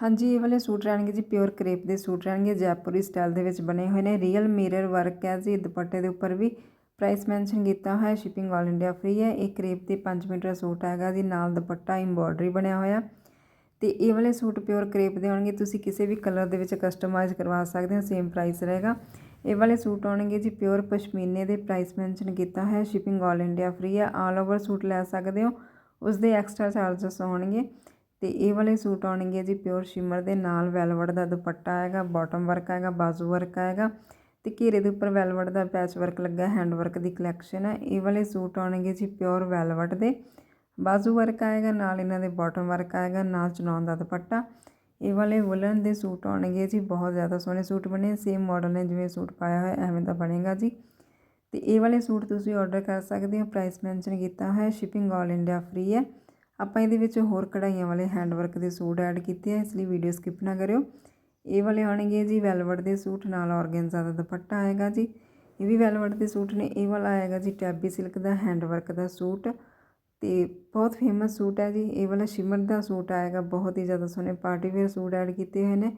ਹਾਂਜੀ, ਇਹ ਵਾਲੇ ਸੂਟ ਰਹਿਣਗੇ ਜੀ ਪਿਓਰ ਕਰੇਪ ਦੇ ਸੂਟ ਰਹਿਣਗੇ, ਜੈਪੁਰੀ ਸਟਾਈਲ ਦੇ ਵਿੱਚ ਬਣੇ ਹੋਏ ਨੇ। ਰੀਅਲ ਮਿਰਰ ਵਰਕ ਹੈ ਜੀ, ਦੁਪੱਟੇ ਦੇ ਉੱਪਰ ਵੀ। ਪ੍ਰਾਈਸ ਮੈਂਸ਼ਨ ਕੀਤਾ ਹੋਇਆ ਸ਼ਿਪਿੰਗ ਆਲ ਇੰਡੀਆ ਫ੍ਰੀ ਹੈ। ਇਹ ਕਰੇਪ ਦੇ 5 ਮੀਟਰ ਸੂਟ ਹੈਗਾ ਜੀ, ਨਾਲ ਦੁਪੱਟਾ ਐਮਬੋਡਰੀ ਬਣਿਆ ਹੋਇਆ। ਤੇ ਇਹ ਵਾਲੇ ਸੂਟ ਪਿਓਰ ਕਰੇਪ ਦੇ ਹੋਣਗੇ, ਤੁਸੀਂ ਕਿਸੇ ਵੀ ਕਲਰ ਦੇ ਵਿੱਚ ਕਸਟਮਾਈਜ਼ ਕਰਵਾ ਸਕਦੇ ਹੋ ਸੇਮ ਪ੍ਰਾਈਸ ਰਹੇਗਾ। ਇਹ ਵਾਲੇ ਸੂਟ ਆਉਣਗੇ ਜੀ ਪਿਓਰ ਪਸ਼ਮੀਨੇ ਦੇ ਪ੍ਰਾਈਸ ਮੈਂਸ਼ਨ ਕੀਤਾ ਹੈ ਸ਼ਿਪਿੰਗ ਆਲ ਇੰਡੀਆ ਫ੍ਰੀ ਹੈ। ਆਲ ਓਵਰ ਸੂਟ ਲੈ ਸਕਦੇ ਹੋ ਉਸ ਦੇ ਐਕਸਟਰਾ ਚਾਰजेस ਹੋਣਗੇ ਤੇ ਇਹ ਵਾਲੇ ਸੂਟ ਆਉਣਗੇ ਜੀ ਪਿਓਰ ਸ਼ਿਮਰ ਦੇ, ਨਾਲ ਵੈਲਵਟ ਦਾ ਦੁਪੱਟਾ ਆਏਗਾ ਬਾਟਮ ਵਰਕ ਆਏਗਾ, ਬਾਜ਼ੂ ਵਰਕ ਆਏਗਾ ਤੇ ਘੇਰੇ ਦੇ ਉੱਪਰ ਵੈਲਵਟ ਦਾ ਪੈਚ ਵਰਕ ਲੱਗਾ ਹੈਂਡ ਵਰਕ ਦੀ ਕਲੈਕਸ਼ਨ ਹੈ ਇਹ ਵਾਲੇ ਸੂਟ ਆਉਣਗੇ ਜੀ ਪਿਓਰ ਵੈਲਵਟ ਦੇ, ਬਾਜ਼ੂ ਵਰਕ ਆਏਗਾ, ਨਾਲ ਇਹਨਾਂ ਦੇ ਬਾਟਮ ਵਰਕ ਆਏਗਾ, ਨਾਲ ਚਨੌਨ ਦਾ ਦੁਪੱਟਾ। ਇਹ ਵਾਲੇ ਵੁਲਨ ਦੇ ਸੂਟ ਆਉਣਗੇ ਜੀ, ਬਹੁਤ ਜ਼ਿਆਦਾ ਸੋਹਣੇ ਸੂਟ ਬਣੇ ਸੇਮ ਮਾਡਲ ਨੇ ਜਿਵੇਂ ਸੂਟ ਪਾਇਆ ਹੋਇਆ, ਐਵੇਂ ਦਾ ਬਣੇਗਾ ਜੀ। ਤੇ ਇਹ ਵਾਲੇ ਸੂਟ ਤੁਸੀਂ ਆਰਡਰ ਕਰ ਸਕਦੇ ਹੋ ਪ੍ਰਾਈਸ ਮੈਂਸ਼ਨ ਕੀਤਾ ਹੋਇਆ ਸ਼ਿਪਿੰਗ ਆਲ ਇੰਡੀਆ ਫ੍ਰੀ ਹੈ। ਆਪਾਂ ਇਹਦੇ ਵਿੱਚ ਹੋਰ ਕਢਾਈਆਂ ਵਾਲੇ ਹੈਂਡ ਵਰਕ ਦੇ ਸੂਟ ਐਡ ਕੀਤੇ ਆ, ਇਸ ਲਈ ਵੀਡੀਓ ਸਕਿਪ ਨਾ ਕਰਿਓ। ਇਹ ਵਾਲੇ ਆਉਣਗੇ ਜੀ ਵੈਲਵਟ ਦੇ ਸੂਟ, ਨਾਲ ਔਰਗੈਂਜ਼ਾ ਦਾ ਦੁਪੱਟਾ ਆਏਗਾ ਜੀ। ਇਹ ਵੀ ਵੈਲਵਟ ਦੇ ਸੂਟ ਨੇ, ਇਹ ਵਾਲਾ ਆਏਗਾ ਜੀ ਟੈਬੀ ਸਿਲਕ ਦਾ ਹੈਂਡ ਵਰਕ ਦਾ ਸੂਟ। ਤੇ ਬਹੁਤ ਫੇਮਸ ਸੂਟ ਹੈ ਜੀ, ਇਹ ਵਾਲਾ ਸ਼ਿਮਰ ਦਾ ਸੂਟ ਆਏਗਾ, ਬਹੁਤ ਹੀ ਜ਼ਿਆਦਾ ਸੋਹਣੇ ਪਾਰਟੀ ਵੇਅਰ ਸੂਟ ਐਡ ਕੀਤੇ ਹੋਏ ਨੇ।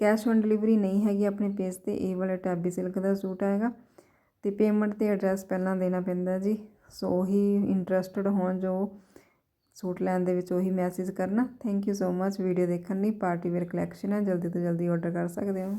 ਕੈਸ਼ ਔਨ ਡਿਲੀਵਰੀ ਨਹੀਂ ਹੈਗੀ ਆਪਣੇ ਪੇਜ ਤੇ, ਇਹ ਵਾਲਾ ਟੈਬੀ ਸਿਲਕ ਦਾ ਸੂਟ ਆਏਗਾ। ਤੇ ਪੇਮੈਂਟ ਤੇ ਐਡਰੈਸ ਪਹਿਲਾਂ ਦੇਣਾ ਪੈਂਦਾ ਜੀ, ਸੋ ਹੀ ਇੰਟਰਸਟਡ ਹੋਣ ਜੋ ਸੂਟ ਲੈਣ ਦੇ ਵਿੱਚ ਉਹੀ ਮੈਸੇਜ ਕਰਨਾ। Thank you so much video ਦੇਖਣ ਲਈ ਪਾਰਟੀ ਵੇਅਰ ਕਲੈਕਸ਼ਨ ਹੈ। ਜਲਦੀ ਤੋਂ ਜਲਦੀ ਆਰਡਰ ਕਰ ਸਕਦੇ ਹੋ।